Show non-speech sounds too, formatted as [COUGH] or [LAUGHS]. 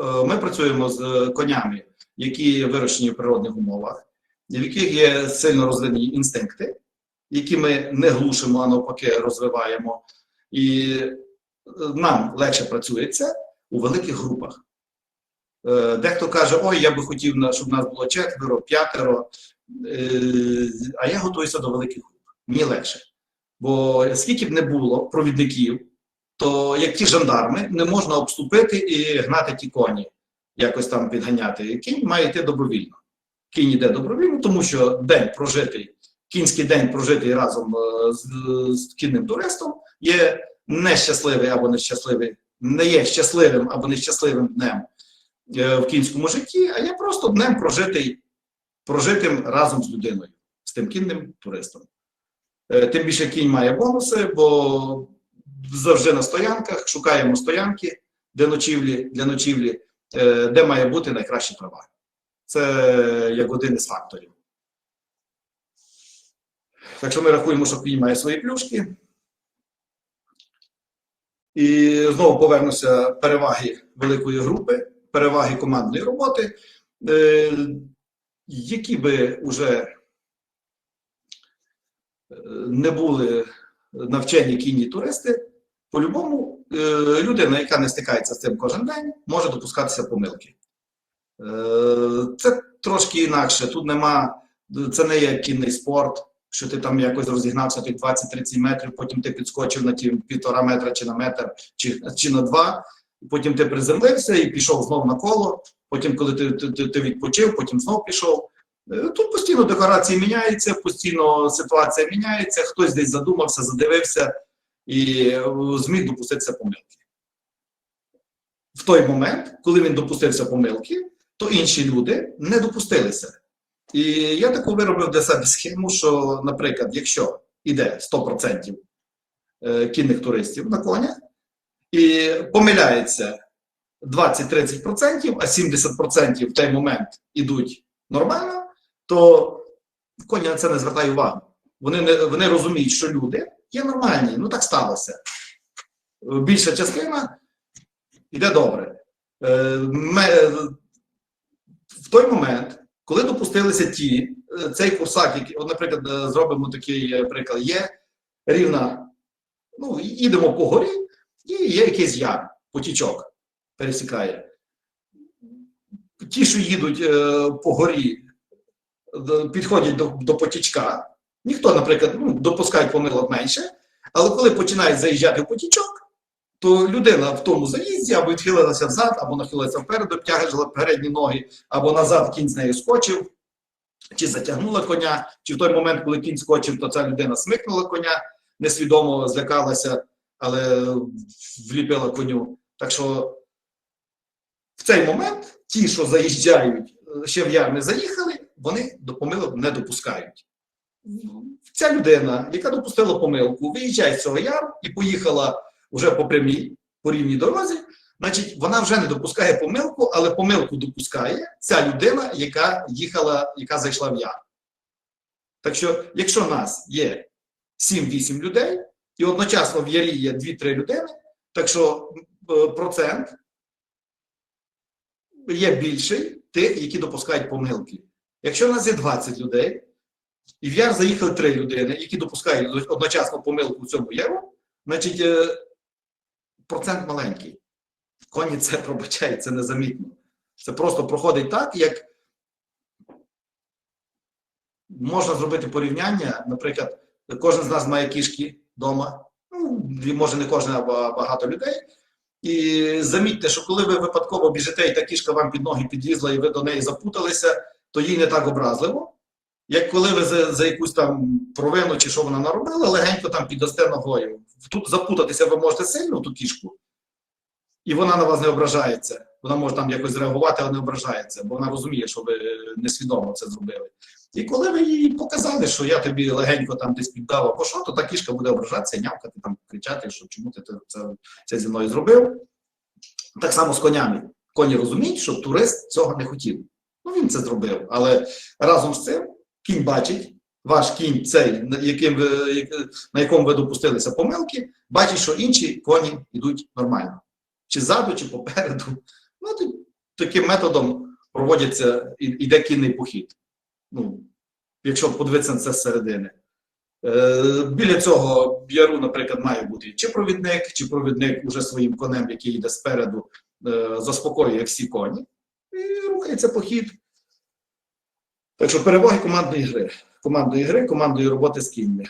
е, ми працюємо з конями, які вирощені в природних умовах, в яких є сильно розвинені інстинкти, які ми не глушимо, а навпаки розвиваємо. І е, нам легше працюється у великих групах. Е, Дехто каже, ой, я би хотів, щоб нас було четверо, п'ятеро, а я готуюся до великих груп. Мені легше. Бо скільки б не було провідників, то як ті жандарми, не можна обступити і гнати ті коні, якось там підганяти. Кінь має йти добровільно. Кінь йде добровільно, тому що день прожитий, кінський день прожитий разом е, з, з кінним туристом є нещасливий або нещасливий, не є щасливим або нещасливим днем е, в кінському житті, а є просто днем прожитий, прожитим разом з людиною, з тим кінним туристом. Е, Тим більше кінь має бонуси, бо завжди на стоянках шукаємо стоянки для ночівлі, для ночівлі, е, де має бути найкращі права. Це як один із факторів. Так що ми рахуємо, що кінь має свої плюшки. І знову повернуся переваги великої групи, переваги командної роботи, е, які би вже не були навчені кінні туристи, по-любому е, людина, яка не стикається з цим кожен день, може допускатися помилки. Е, Це трошки інакше. Тут нема, це не є кінний спорт, що ти там якось розігнався тих 20-30 метрів, потім ти підскочив на ті півтора метра чи на метр, чи, чи на два, потім ти приземлився і пішов знов на коло. Потім, коли ти, ти, ти, відпочив, потім знов пішов. Е, Тут постійно декорації міняються, постійно ситуація міняється, хтось десь задумався, задивився і е, зміг допуститися помилки. В той момент, коли він допустився помилки, то інші люди не допустилися. І я таку виробив для себе схему, що, наприклад, якщо йде 100% е, кінних туристів на коня і помиляється 20-30%, а 70% в той момент ідуть нормально, то коні на це не звертає увагу. Вони, не, вони розуміють, що люди є нормальні, ну так сталося. Більша частина йде добре. Е, в той момент, коли допустилися ті, е, цей курсак, який, от, наприклад, е, зробимо такий е, приклад, є рівна, ну, їдемо по горі, і є якийсь яр, потічок пересікає. Ті, що їдуть е, по горі, підходять до, до потічка, ніхто, наприклад, ну, допускає помилок менше, але коли починають заїжджати в потічок, то людина в тому заїзді або відхилилася взад, або нахилилася вперед, обтягла передні ноги, або назад кінь з нею скочив, чи затягнула коня, чи в той момент, коли кінь скочив, то ця людина смикнула коня, несвідомо злякалася, але вліпила коню. Так що в цей момент ті, що заїжджають, е, ще в яр заїхали, вони до помилок не допускають. Ця людина, яка допустила помилку, виїжджає з цього яру і поїхала вже по прямій, по рівній дорозі, значить, вона вже не допускає помилку, але помилку допускає ця людина, яка їхала, яка зайшла в яр. Так що, якщо нас є 7-8 людей, і одночасно в ярі є 2-3 людини, так що е, процент є більший тих, які допускають помилки. Якщо в нас є 20 людей, і в яр заїхали 3 людини, які допускають одночасно помилку в цьому яру, значить е, процент маленький. Коні це [LAUGHS] пробачають, це незамітно. Це просто проходить так, як можна зробити порівняння. Наприклад, кожен з нас має кішки вдома. Ну, може не кожен, а багато людей. І замітьте, що коли ви випадково біжите, і та кішка вам під ноги підлізла, і ви до неї запуталися, то їй не так образливо. Як коли ви за, за якусь там провину чи що вона наробила, легенько там піддасте ногою. Тут запутатися ви можете сильно в ту кішку, і вона на вас не ображається. Вона може там якось зреагувати, але не ображається, бо вона розуміє, що ви несвідомо це зробили. І коли ви їй показали, що я тобі легенько там десь піддав або що, то та кішка буде ображатися, нявкати, там, кричати, що чому ти це, це зі мною зробив. Так само з конями. Коні розуміють, що турист цього не хотів. Ну він це зробив. Але разом з цим кінь бачить, ваш кінь, цей, яким ви, на якому ви допустилися помилки, бачить, що інші коні йдуть нормально. Чи ззаду, чи попереду. Ну, таким методом проводяться і- іде кінний похід. Ну, якщо подивитися на це зсередини. Е, біля цього яру, наприклад, має бути чи провідник, чи провідник уже своїм конем, який йде спереду, е, заспокоює всі коні, і рухається похід. Так що переваги командної гри. Командної гри, командної роботи з кіньми.